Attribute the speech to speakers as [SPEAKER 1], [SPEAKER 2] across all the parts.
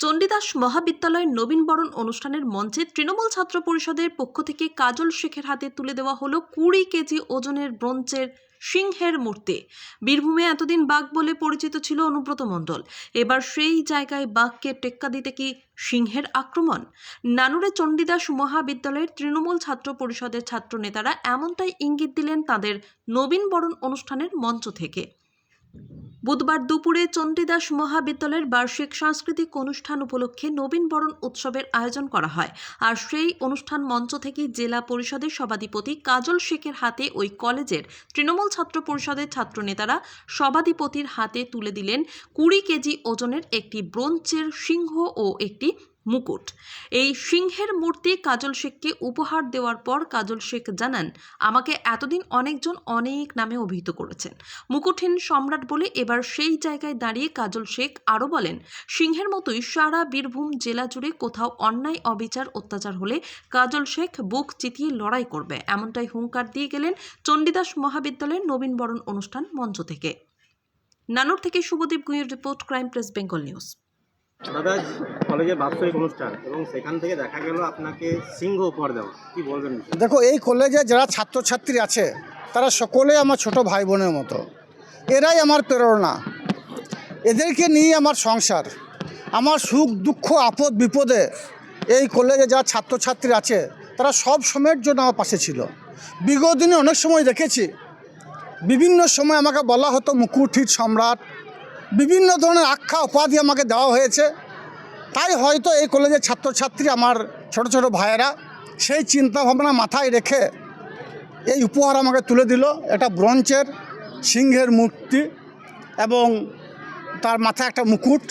[SPEAKER 1] চণ্ডীদাস মহাবিদ্যালয়ের নবীনবরণ অনুষ্ঠানের মঞ্চে তৃণমূল ছাত্র পরিষদের পক্ষ থেকে কাজল শেখের হাতে তুলে দেওয়া হলো কুড়ি কেজি ওজনের ব্রোঞ্জের সিংহের মূর্তি। বীরভূমে এতদিন বাঘ বলে পরিচিত ছিল অনুব্রত মণ্ডল। এবার সেই জায়গায় বাঘকে টেক্কা দিতে কি সিংহের আক্রমণ? নানুরে চণ্ডীদাস মহাবিদ্যালয়ের তৃণমূল ছাত্র পরিষদের ছাত্র নেতারা এমনটাই ইঙ্গিত দিলেন তাদের নবীনবরণ অনুষ্ঠানের মঞ্চ থেকে। বুধবার দুপুরে চণ্ডীদাস মহাবিদ্যালয়ের বার্ষিক সাংস্কৃতিক অনুষ্ঠান উপলক্ষে নবীনবরণ উৎসবের আয়োজন করা হয়। আর সেই অনুষ্ঠান মঞ্চ থেকে জেলা পরিষদের সভাধিপতি কাজল শেখের হাতে ওই কলেজের তৃণমূল ছাত্র পরিষদের ছাত্রনেতারা সভাধিপতির হাতে তুলে দিলেন কুড়ি কেজি ওজনের একটি ব্রোঞ্চের সিংহ ও একটি মুকুট। এই সিংহের মূর্তি কাজল শেখকে উপহার দেওয়ার পর কাজল শেখ জানান, আমাকে এতদিন অনেকজন অনেক নামে অভিহিত করেছেন। মুকুটহীন সম্রাট বলে এবার সেই জায়গায় দাঁড়িয়ে কাজল শেখ আরও বলেন, সিংহের মতোই সারা বীরভূম জেলা জুড়ে কোথাও অন্যায়, অবিচার, অত্যাচার হলে কাজল শেখ বুক চিতিয়ে লড়াই করবে। এমনটাই হুঙ্কার দিয়ে গেলেন চণ্ডীদাস মহাবিদ্যালয়ের নবীনবরণ অনুষ্ঠান মঞ্চ থেকে। নানুর থেকে Subhadip গুঁয়ের report crime press, Bengal news.
[SPEAKER 2] দাদা, আজ কলেজের বাৎসরিক অনুষ্ঠান এবং সেখান থেকে দেখা গেল আপনাকে সিংহ উপহার দেওয়া। কি বলবেন?
[SPEAKER 3] দেখো, এই কলেজে যারা ছাত্রছাত্রী আছে, তারা সকলে আমার ছোট ভাই বোনের মতো। এরাই আমার প্রেরণা। এদেরকে নিয়ে আমার সংসার, আমার সুখ, দুঃখ, আপদ, বিপদে এই কলেজে যারা ছাত্রছাত্রী আছে, তারা সব সময়ের জন্য আমার পাশে ছিল। বিগত দিনে অনেক সময় দেখেছি। বিভিন্ন সময় আমাকে বলা হতো মুকুঠির সম্রাট বিভিন্ন ধরনের আখ্যা উপাধি আমাকে দেওয়া হয়েছে। তাই হয়তো এই কলেজের ছাত্রছাত্রী আমার ছোট ছোট ভাইয়েরা সেই চিন্তা ভাবনা মাথায় রেখে এই উপহার আমাকে তুলে দিল। এটা ব্রঞ্চের সিংহের মূর্তি এবং তার মাথায় একটা মুকুট।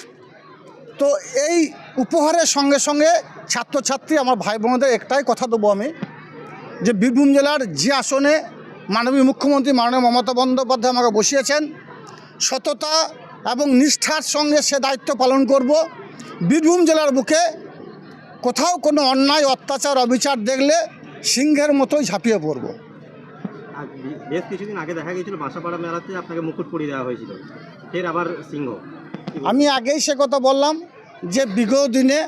[SPEAKER 3] তো এই উপহারের সঙ্গে সঙ্গে ছাত্রছাত্রী আমার ভাই বোনদের একটাই কথা দেবো আমি, যে বীরভূম জেলার যে আসনে মাননীয় মুখ্যমন্ত্রী মাননীয় মমতা বন্দ্যোপাধ্যায় আমাকে বসিয়েছেন, সততা এবং নিষ্ঠার সঙ্গে সে দায়িত্ব পালন করব। বীরভূম জেলার বুকে কোথাও কোনো অন্যায় অত্যাচার অবিচার দেখলে সিংহের মতোই ঝাঁপিয়ে পড়ব।
[SPEAKER 2] বেশ কিছুদিন আগে দেখা গিয়েছিল বাসাপাড়া মেলাতে আপনাকে মুকুট পরিয়ে দেওয়া হয়েছিল। ফের আবার সিংহ।
[SPEAKER 3] আমি আগেই সে কথা বললাম যে বিগত দিনে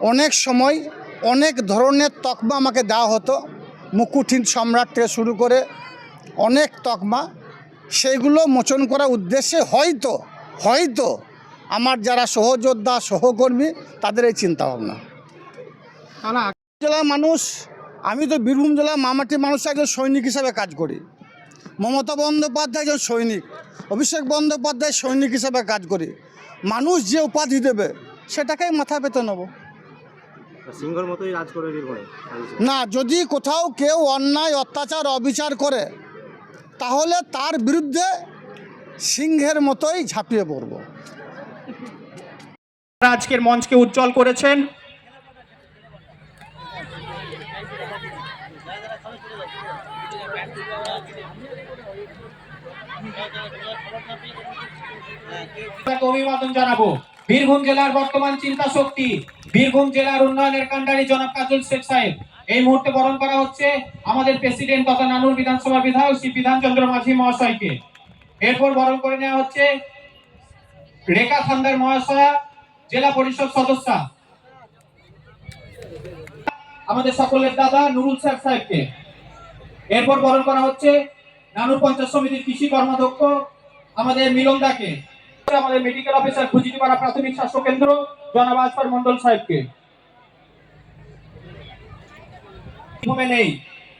[SPEAKER 3] অনেক সময় অনেক ধরনের তকমা আমাকে দেওয়া হতো। মুকুটহীন সম্রাট থেকে শুরু করে অনেক তকমা সেইগুলো মোচন করার উদ্দেশ্যে হয়তো হয়তো আমার যারা সহযোদ্ধা সহকর্মী তাদের এই চিন্তা চিন্তাভাবনা জেলার মানুষ আমি তো বীরভূম জেলার মামাটি মানুষ একজন সৈনিক হিসাবে কাজ করি। মমতা বন্দ্যোপাধ্যায় একজন সৈনিক অভিষেক বন্দ্যোপাধ্যায় সৈনিক হিসাবে কাজ করি। মানুষ যে উপাধি দেবে সেটাকেই মাথা পেতে নেব। না যদি কোথাও কেউ অন্যায় অত্যাচার অবিচার করে তাহলে তার বিরুদ্ধে সিংহের মতোই ঝাঁপিয়ে পড়ব।
[SPEAKER 4] আজকের মঞ্চকে উজ্জ্বল করেছেন। অভিবাদন জানাব। বীরভূম জেলার বর্তমান চিন্তা শক্তি, বীরভূম জেলার উন্নয়নের কাণ্ডারি জনাব কাজল শেখ সাহেব। এই মুহূর্তে বরণ করা হচ্ছে আমাদের প্রেসিডেন্ট তথা নানুর বিধানসভা বিধায়ক শ্রী বিধানচন্দ্র মাঝি মহাশয়কে। এরপর বরণ করে নেওয়া হচ্ছে রেখা থান্দার মহাশয়া, জেলা পরিষদ সদস্যা। আমাদের সকলের দাদা নুরুল সাহেব সাহেবকে। এরপর বরণ করা হচ্ছে নানুর পঞ্চায়েত সমিতির কৃষি কর্মাধ্যক্ষ আমাদের মিলন দাকে। আমাদের মেডিকেল অফিসার খুজিটিপাড়া প্রাথমিক স্বাস্থ্য কেন্দ্র, জনাব আজফর মন্ডল সাহেবকে। বীরভূমে নেই,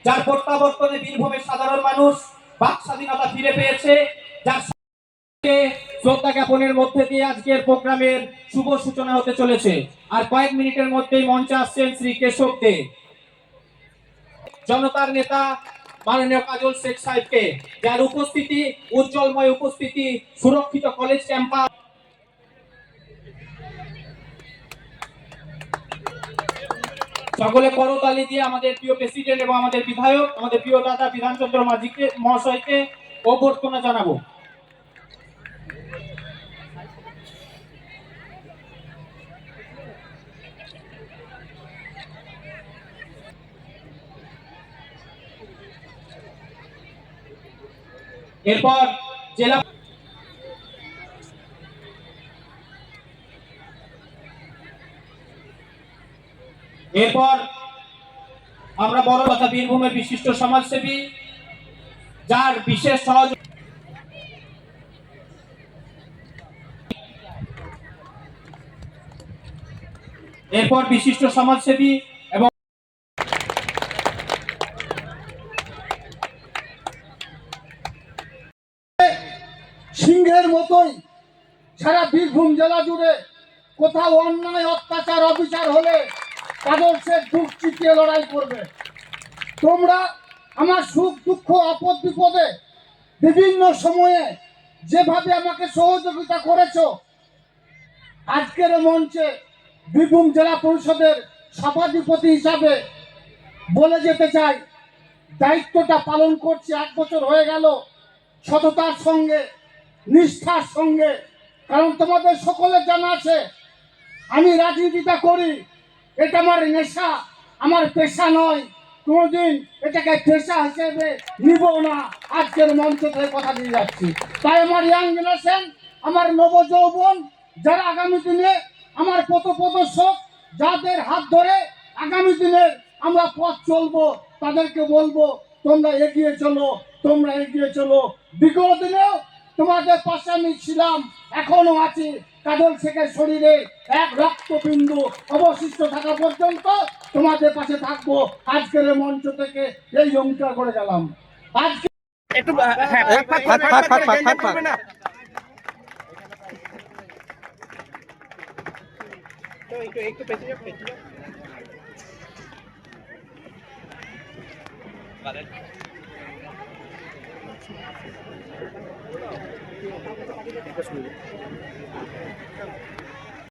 [SPEAKER 4] যার প্রত্যাবর্তনে বীরভূমের সাধারণ মানুষ বাক স্বাধীনতা ফিরে পেয়েছে শ্রদ্ধা জ্ঞাপনের মধ্যে দিয়ে আজকের প্রোগ্রামের শুভ সূচনা হতে চলেছে। আর কয়েক মিনিটের মধ্যেই মঞ্চে আসছেন শ্রী কেশব দে। জনতার নেতা মাননীয় কাজল শেখ সাহেবকে, যার উপস্থিতি, উজ্জ্বলময় উপস্থিতি, সুরক্ষিত কলেজ ক্যাম্পাস সকলে করতালি দিয়ে আমাদের প্রিয় প্রেসিডেন্ট এবং আমাদের বিধায়ক, আমাদের প্রিয় দাদা বিধানচন্দ্র মাঝিকে, মহাশয়কে অভ্যর্থনা জানাব। এরপর জেলা এরপর আমরা বড় কথা বীরভূমের বিশিষ্ট সমাজসেবী, যার বিশেষ সহযোগ এরপর বিশিষ্ট সমাজসেবী এবং
[SPEAKER 5] সিংহের মতোই সারা বীরভূম জেলা জুড়ে কোথাও অন্যায়, অত্যাচার, অবিচার হলে তাদের সে দুঃখ চিতিয়ে লড়াই করবে। তোমরা আমার সুখ, দুঃখ, আপদ, বিপদে বিভিন্ন সময়ে যেভাবে আমাকে সহযোগিতা করেছ, আজকের মঞ্চে বীরভূম জেলা পরিষদের সভাধিপতি হিসাবে বলে যেতে চাই, দায়িত্বটা পালন করছি এক বছর হয়ে গেল সততার সঙ্গে, নিষ্ঠার সঙ্গে কারণ তোমাদের সকলের জানা আছে, আমি রাজনীতিটা করি, এটা আমার নেশা, আমার পেশা নয়। কোনোদিন এটাকে পেশা হিসেবে নিব না। আজকের মঞ্চ থেকে কথা দিয়ে যাচ্ছি। তাই আমার ইয়াং জেনারেশন আমার নবযৌবন, যারা আগামী দিনে আমার পথ প্রদর্শক যাদের হাত ধরে আগামী দিনের আমরা পথ চলবো, তাদেরকে বলব, তোমরা এগিয়ে চলো, তোমরা এগিয়ে চলো। বিগত দিনেও তোমাদের পাশে আমি ছিলাম এখনও আছি। কাজল শেখের শরীরে এক রক্তবিন্দু অবশিষ্ট থাকা পর্যন্ত তোমাদের পাশে থাকব। আজকের মঞ্চ থেকে এই অঙ্গীকার করে গেলাম। আজকে
[SPEAKER 6] ফাঁক ফাঁক ফাঁক ফাঁক Thank you.